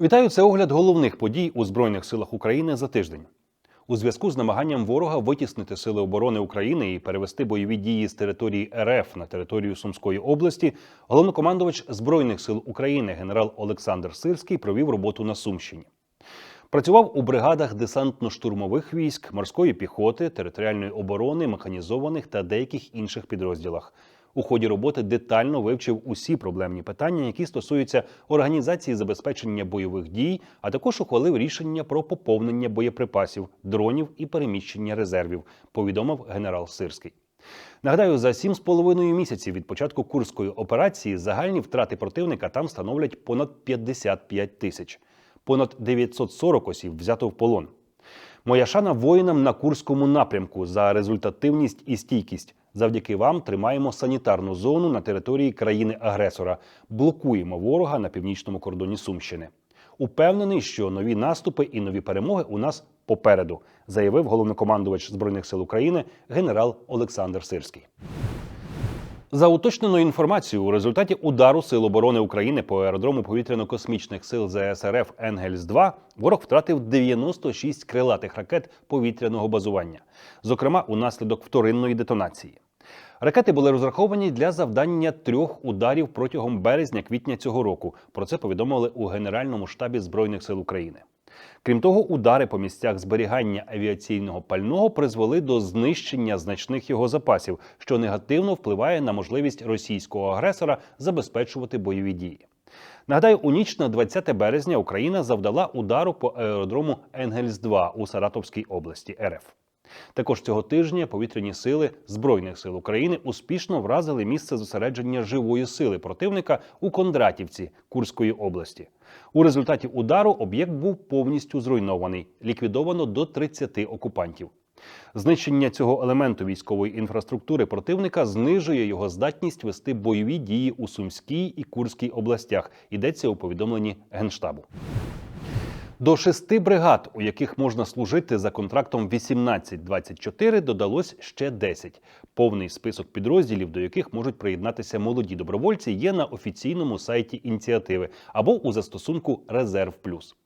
Вітаю, це огляд головних подій у Збройних силах України за тиждень. У зв'язку з намаганням ворога витіснити сили оборони України і перевести бойові дії з території РФ на територію Сумської області, головнокомандувач Збройних сил України генерал Олександр Сирський провів роботу на Сумщині. Працював у бригадах десантно-штурмових військ, морської піхоти, територіальної оборони, механізованих та деяких інших підрозділах. У ході роботи детально вивчив усі проблемні питання, які стосуються організації забезпечення бойових дій, а також ухвалив рішення про поповнення боєприпасів, дронів і переміщення резервів. Повідомив генерал Сирський. Нагадаю, за сім з половиною місяців від початку курської операції загальні втрати противника там становлять понад 55 тисяч. Понад 940 осіб взято в полон. Моя шана воїнам на Курському напрямку за результативність і стійкість. Завдяки вам тримаємо санітарну зону на території країни-агресора, блокуємо ворога на північному кордоні Сумщини. Упевнений, що нові наступи і нові перемоги у нас попереду, заявив головнокомандувач збройних сил України генерал Олександр Сирський. За уточненою інформацією, у результаті удару Сил оборони України по аеродрому повітряно-космічних сил ЗСРФ Енгельс-2 ворог втратив 96 крилатих ракет повітряного базування, зокрема унаслідок вторинної детонації. Ракети були розраховані для завдання трьох ударів протягом березня-квітня цього року. Про це повідомили у Генеральному штабі Збройних сил України. Крім того, удари по місцях зберігання авіаційного пального призвели до знищення значних його запасів, що негативно впливає на можливість російського агресора забезпечувати бойові дії. Нагадаю, у ніч на 20 березня Україна завдала удару по аеродрому Енгельс-2 у Саратовській області РФ. Також цього тижня повітряні сили Збройних сил України успішно вразили місце зосередження живої сили противника у Кондратівці Курської області. У результаті удару об'єкт був повністю зруйнований, ліквідовано до 30 окупантів. Знищення цього елементу військової інфраструктури противника знижує його здатність вести бойові дії у Сумській і Курській областях. Йдеться у повідомленні Генштабу. До шести бригад, у яких можна служити за контрактом 18-24, додалось ще 10. Повний список підрозділів, до яких можуть приєднатися молоді добровольці, є на офіційному сайті ініціативи або у застосунку Резерв Плюс.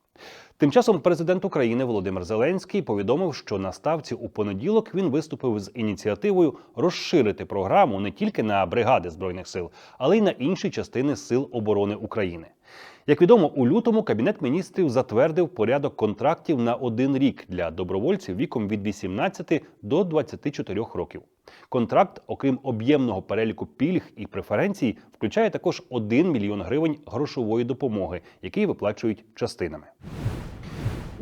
Тим часом президент України Володимир Зеленський повідомив, що на ставці у понеділок він виступив з ініціативою розширити програму не тільки на бригади збройних сил, але й на інші частини сил оборони України. Як відомо, у лютому кабінет міністрів затвердив порядок контрактів на один рік для добровольців віком від 18 до 24 років. Контракт, окрім об'ємного переліку пільг і преференцій, включає також 1 мільйон гривень грошової допомоги, які виплачують частинами.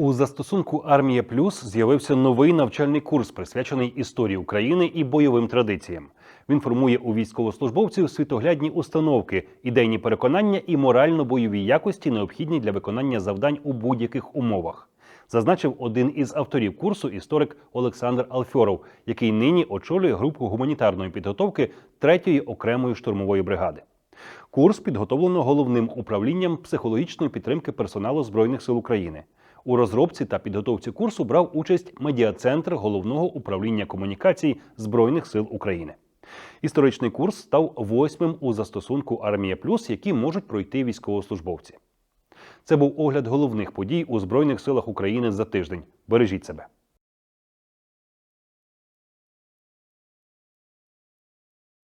У застосунку Армія Плюс з'явився новий навчальний курс, присвячений історії України і бойовим традиціям. Він формує у військовослужбовців світоглядні установки, ідейні переконання і морально-бойові якості, необхідні для виконання завдань у будь-яких умовах. Зазначив один із авторів курсу історик Олександр Алфьоров, який нині очолює групу гуманітарної підготовки 3-ї окремої штурмової бригади. Курс підготовлено головним управлінням психологічної підтримки персоналу збройних сил України. У розробці та підготовці курсу брав участь медіа-центр головного управління комунікацій Збройних сил України. Історичний курс став восьмим у застосунку Армія Плюс, які можуть пройти військовослужбовці. Це був огляд головних подій у Збройних силах України за тиждень. Бережіть себе.